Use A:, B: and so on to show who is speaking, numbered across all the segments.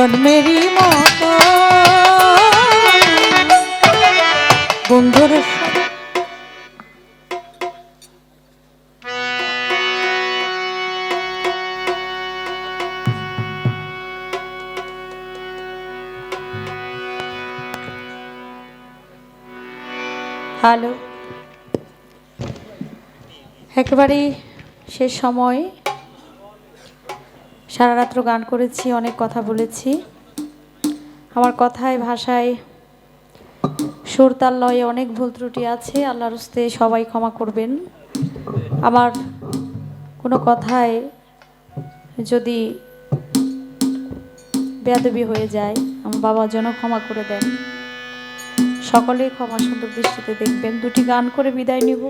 A: জন্মেরই বন্ধুর হ্যালো। একেবারেই শেষ সময়। সারা রাত্র গান করেছি, অনেক কথা বলেছি। আমার কথায়, ভাষায় সুর তাল লয়ে অনেক ভুল ত্রুটি আছে, আল্লাহর হস্তে সবাই ক্ষমা করবেন। আমার কোনো কথায় যদি বেয়াদবি হয়ে যায়, আমার বাবা যেন ক্ষমা করে দেন। সকলেই ক্ষমা সুন্দর দৃষ্টিতে দেখবেন। দুটি গান করে বিদায় নিব।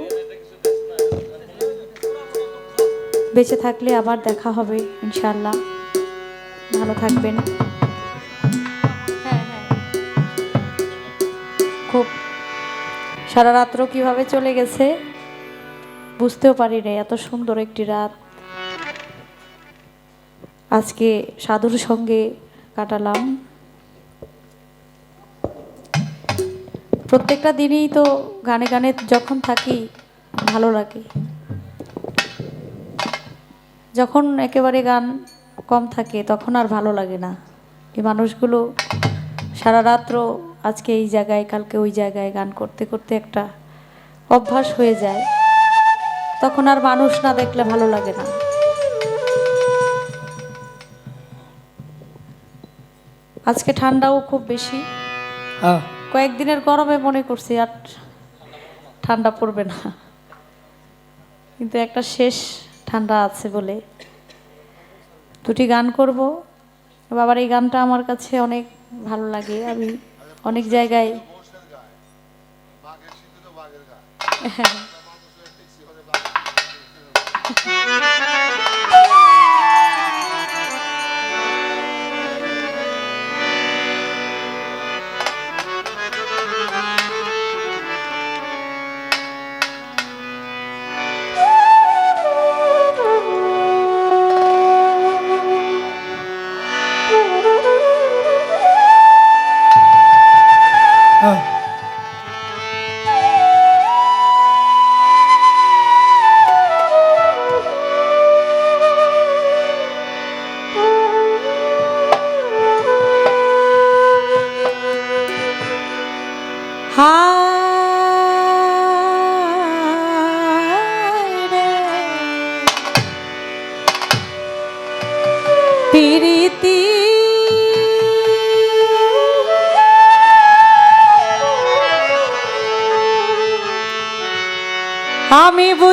A: বেঁচে থাকলে আবার দেখা হবে ইনশাল্লাহ ভালো থাকবেন। হ্যাঁ হ্যাঁ। খুব সারা রাত্র কীভাবে চলে গেছে বুঝতেও পারি রে এত সুন্দর একটি রাত। আজকে সাধুর সঙ্গে কাটালাম। প্রত্যেকটা দিনই তো গানে গানে যখন থাকি ভালো লাগে। যখন একেবারে গান কম থাকে তখন আর ভালো লাগে না। এই মানুষগুলো সারা রাত্র আজকে এই জায়গায় কালকে ওই জায়গায় গান করতে করতে একটা অভ্যাস হয়ে যায়। তখন আর মানুষ না দেখলে ভালো লাগে না। আজকে ঠান্ডাও খুব বেশি। কয়েকদিনের গরমে মনে করছি আর ঠান্ডা পড়বে না। কিন্তু একটা শেষ ঠান্ডা আছে বলে। দুটি গান করব। বাবার এই গানটা আমার কাছে অনেক ভালো লাগে। আমি অনেক জায়গায় হ্যাঁ।
B: হ্যাঁ।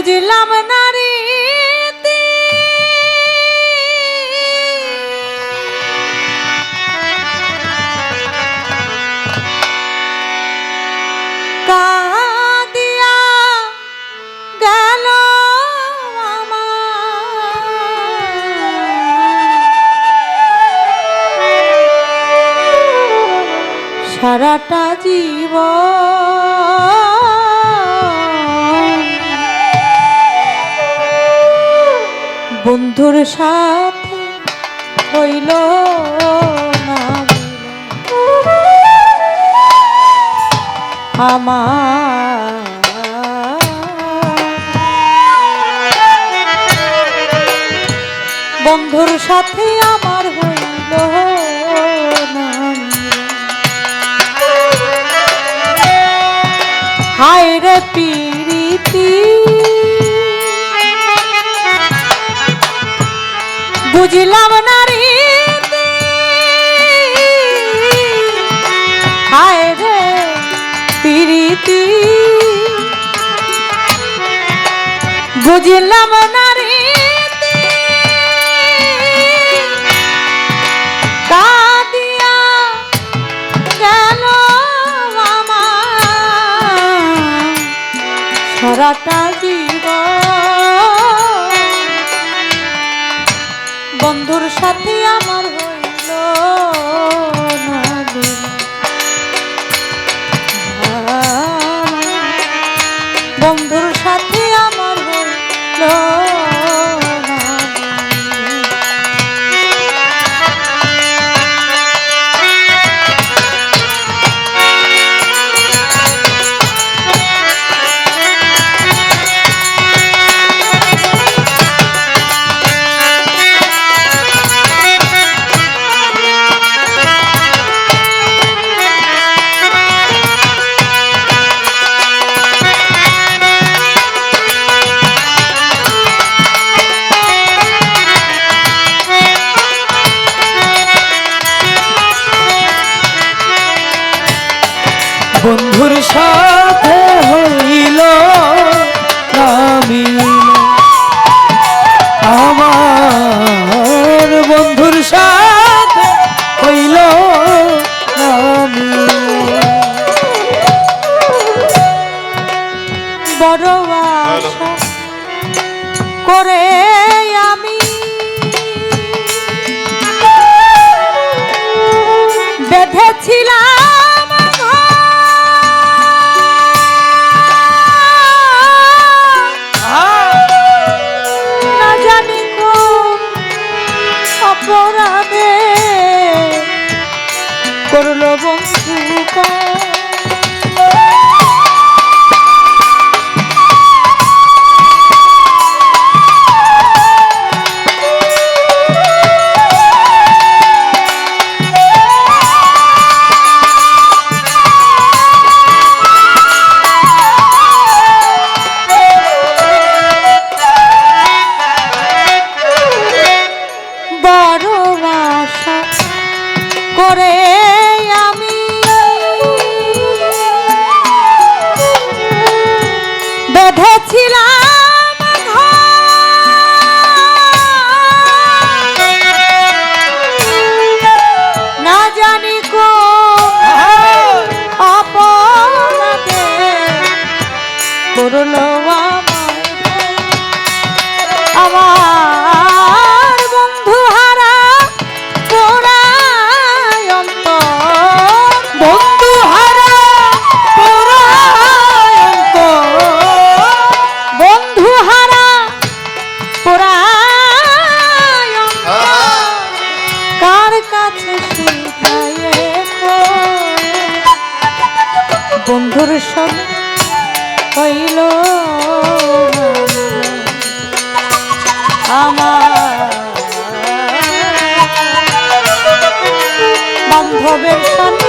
A: বুঝলাম বন্ধুর সাথে হইল আমার বন্ধুর সাথে আমার হইল হায় রে পিরিতি বুঝলাম না রে হায় রে পিরিতি। বুঝলাম না রে সারাটা সাথে আমার বন্ধুর সঙ্গে পাইল আমার। বান্ধবের সঙ্গে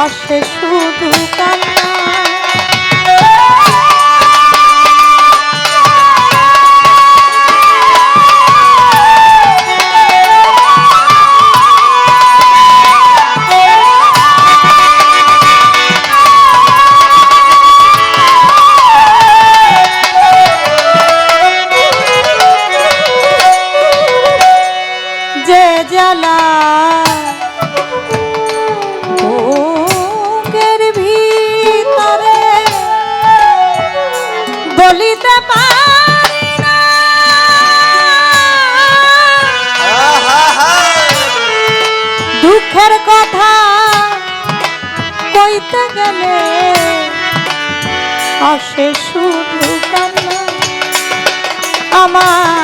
A: আসে শুধু কান্না। আসে শুধু কান্না। আমার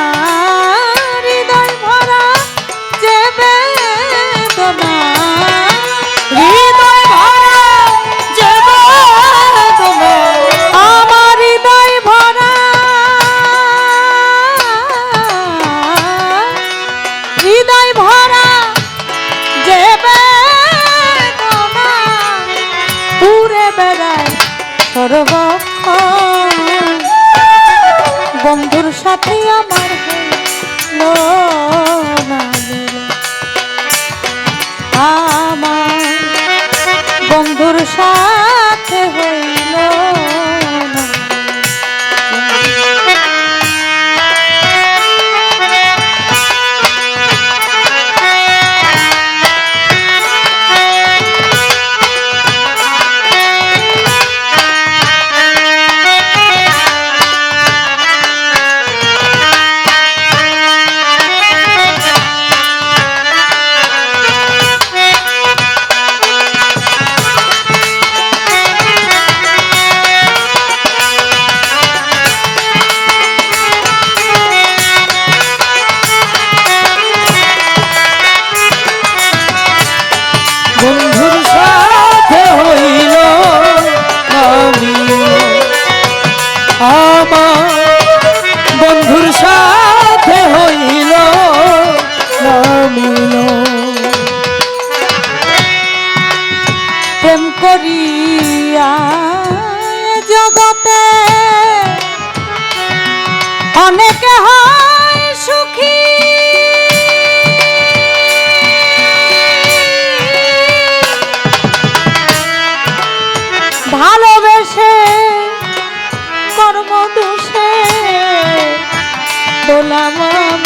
A: সালামা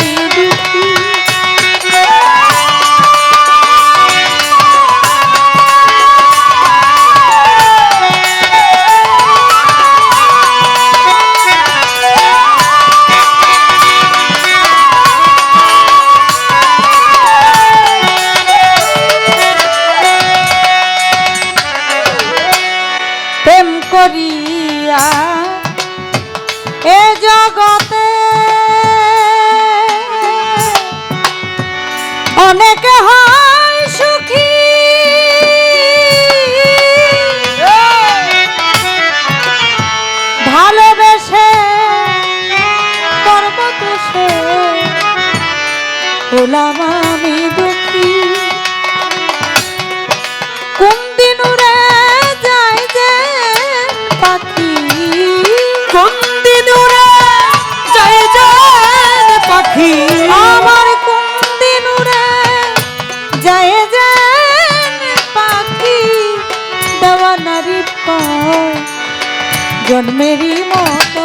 A: জন্মেরই মতো।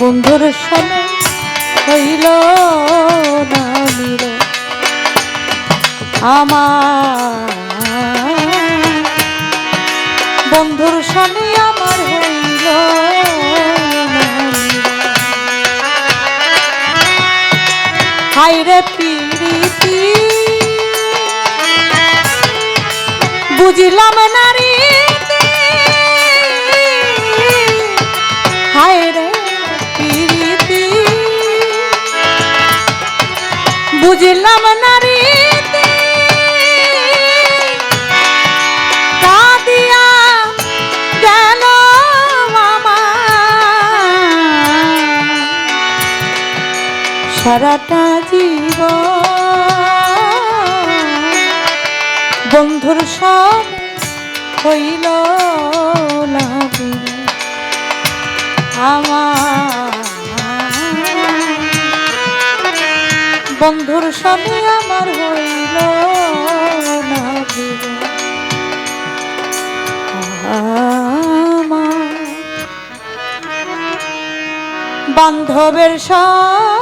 A: বন্ধুর সনে হইল না মিল আমার। বন্ধুর সনে আমার হইল হাইরে পিড়িতি বুঝিলাম না বুঝলাম না রে সারাটা জীব বন্ধুর সব হইল। বন্ধুর সনে আমার হইল বান্ধবের সব